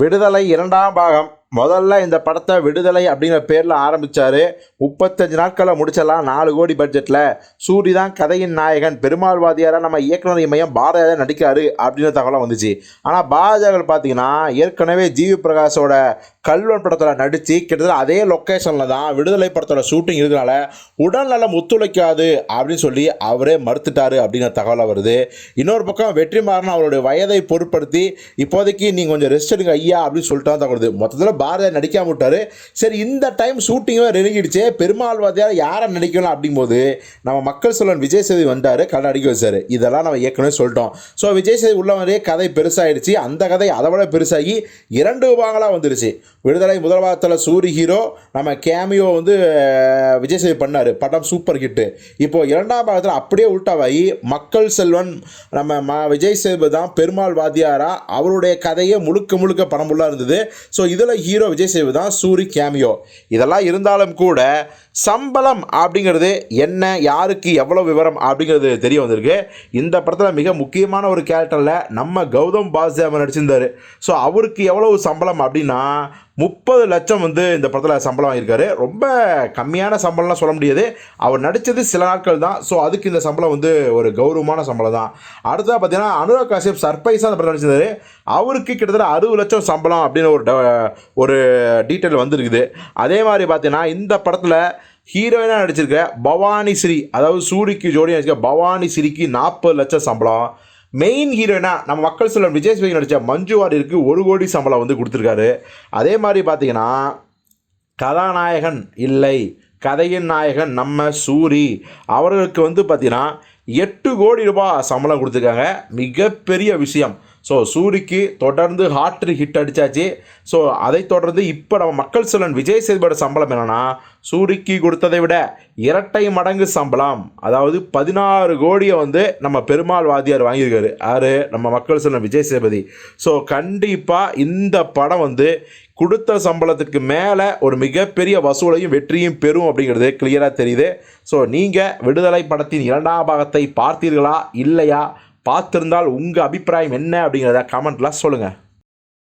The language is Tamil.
விடுதலை இரண்டாம் பாகம். முதல்ல இந்த படத்தை விடுதலை அப்படிங்கிற பேரில் ஆரம்பித்தார் முப்பத்தஞ்சு நாட்களில் முடிச்சிடலாம் நாலு கோடி பட்ஜெட்டில் சூரி தான் கதையின் நாயகன் பெருமாள் வாதியாராக நம்ம இயக்குனர் மையம் பாரதியாக நடிக்காரு அப்படின்னு தகவலாம் வந்துச்சு. ஆனால் பாரதியார்கள் பார்த்தீங்கன்னா ஏற்கனவே ஜிவி பிரகாஷோட கல்வன் படத்தில் நடித்து கிட்டத்தட்ட அதே லொக்கேஷனில் தான் விடுதலை படத்தோட ஷூட்டிங் இருக்கிறனால உடல்நலம் ஒத்துழைக்காது அப்படின்னு சொல்லி அவரே மறுத்துட்டார் அப்படிங்கிற தகவலாக வருது. இன்னொரு பக்கம் வெற்றிமாறன் அவருடைய வயதை பொருட்படுத்தி இப்போதைக்கு நீங்கள் கொஞ்சம் ரெஸ்ட் எடுங்க ஐயா அப்படின்னு சொல்லிட்டு தான் தகவலுது மொத்தத்தில் பாரதியார் நடிக்காம விட்டாரு. சரி இந்த டைம் ஷூட்டிங்கும் நெருங்கிடுச்சே. பெருமாள் வாத்தியார் யாரை நடிக்கலாம் அப்படிங்கும்போது நம்ம மக்கள் சொல்லன் விஜய் சேதி வந்தார் கடை அடிக்க வச்சார். இதெல்லாம் நம்ம ஏற்கனவே சொல்லிட்டோம். ஸோ விஜய் சேதி உள்ளவரே கதை பெருசாகிடுச்சு அந்த கதை அதை விட பெருசாகி இரண்டு பாகங்களாக வந்துருச்சு. விடுதலை முதல் பாகத்தில் சூரி ஹீரோ நம்ம கேமியோ வந்து விஜய் சேதி பண்ணார். படம் சூப்பர் ஹிட்டு இப்போ இரண்டாம் பாகத்தில் அப்படியே உள்டாவாகி மக்கள் செல்வன் நம்ம ம விஜய் சேது தான் பெருமாள் வாத்தியாரா அவருடைய கதையே முழுக்க முழுக்க படம் ஃபுல்லாக இருந்தது. ஸோ இதில் ஹீரோ விஜய் சேவி தான் சூரி கேமியோ. இதெல்லாம் இருந்தாலும் கூட சம்பளம் அப்படிங்கிறது என்ன யாருக்கு எவ்வளோ விவரம் அப்படிங்கிறது தெரிய வந்திருக்கு. இந்த படத்தில் மிக முக்கியமான ஒரு கேரக்டரில் நம்ம கௌதம் பாஸ்தேவன் நடிச்சிருந்தார். ஸோ அவருக்கு எவ்வளவு சம்பளம் அப்படின்னா முப்பது லட்சம் வந்து இந்த படத்தில் சம்பளம் வாங்கியிருக்காரு. ரொம்ப கம்மியான சம்பளம்லாம் சொல்ல முடியாது. அவர் நடித்தது சில நாட்கள் தான். ஸோ அதுக்கு இந்த சம்பளம் வந்து ஒரு கௌரவமான சம்பளம் தான். அடுத்ததாக பார்த்தீங்கன்னா அனுராக் காஷ்யப் சர்ப்ரைஸாக அந்த படம் நடிச்சிருந்தாரு. அவருக்கு கிட்டத்தட்ட அறுபது லட்சம் சம்பளம் அப்படின்னு ஒரு ட- ஒரு டீட்டெயில் வந்திருக்குது. அதே மாதிரி பார்த்தீங்கன்னா இந்த படத்தில் ஹீரோயினாக நடிச்சிருக்க பவானி ஸ்ரீ அதாவது சூரிக்கு ஜோடி நடிச்சிருக்க பவானி ஸ்ரீக்கு நாற்பது லட்சம் சம்பளம். மெயின் ஹீரோயினா நம்ம மக்கள் செல்வன் விஜய் சேதுபதி நடித்த மஞ்சு வாரியருக்கு ஒரு கோடி சம்பளம் வந்து கொடுத்துருக்காரு. அதே மாதிரி பார்த்தீங்கன்னா கதாநாயகன் இல்லை கதையின் நாயகன் நம்ம சூரி அவர்களுக்கு வந்து பார்த்தீங்கன்னா எட்டு கோடி ரூபாய் சம்பளம் கொடுத்துருக்காங்க. மிகப்பெரிய விஷயம். ஸோ சூரிக்கு தொடர்ந்து ஹாட்ரி ஹிட் அடித்தாச்சு ஸோ அதை தொடர்ந்து இப்போ நம்ம மக்கள் செல்வன் விஜய் சேதுபோட சம்பளம் என்னென்னா சூரிக்கு கொடுத்ததை விட இரட்டை மடங்கு சம்பளம். அதாவது பதினாறு கோடியை வந்து நம்ம பெருமாள் வாத்தியார் வாங்கியிருக்காரு. யாரு? நம்ம மக்கள் செல்வன் விஜய் சேதுபதி. ஸோ கண்டிப்பாக இந்த படம் வந்து கொடுத்த சம்பளத்துக்கு மேலே ஒரு மிகப்பெரிய வசூலையும் வெற்றியும் பெறும் அப்படிங்கிறது கிளியராக தெரியுது. ஸோ நீங்கள் விடுதலை படத்தின் இரண்டாம் பாகத்தை பார்த்தீர்களா? இல்லையா? பார்த்துருந்தால் உங்கள் அபிப்பிராயம் என்ன அப்படிங்கிறத கமெண்ட்லாம் சொல்லுங்கள்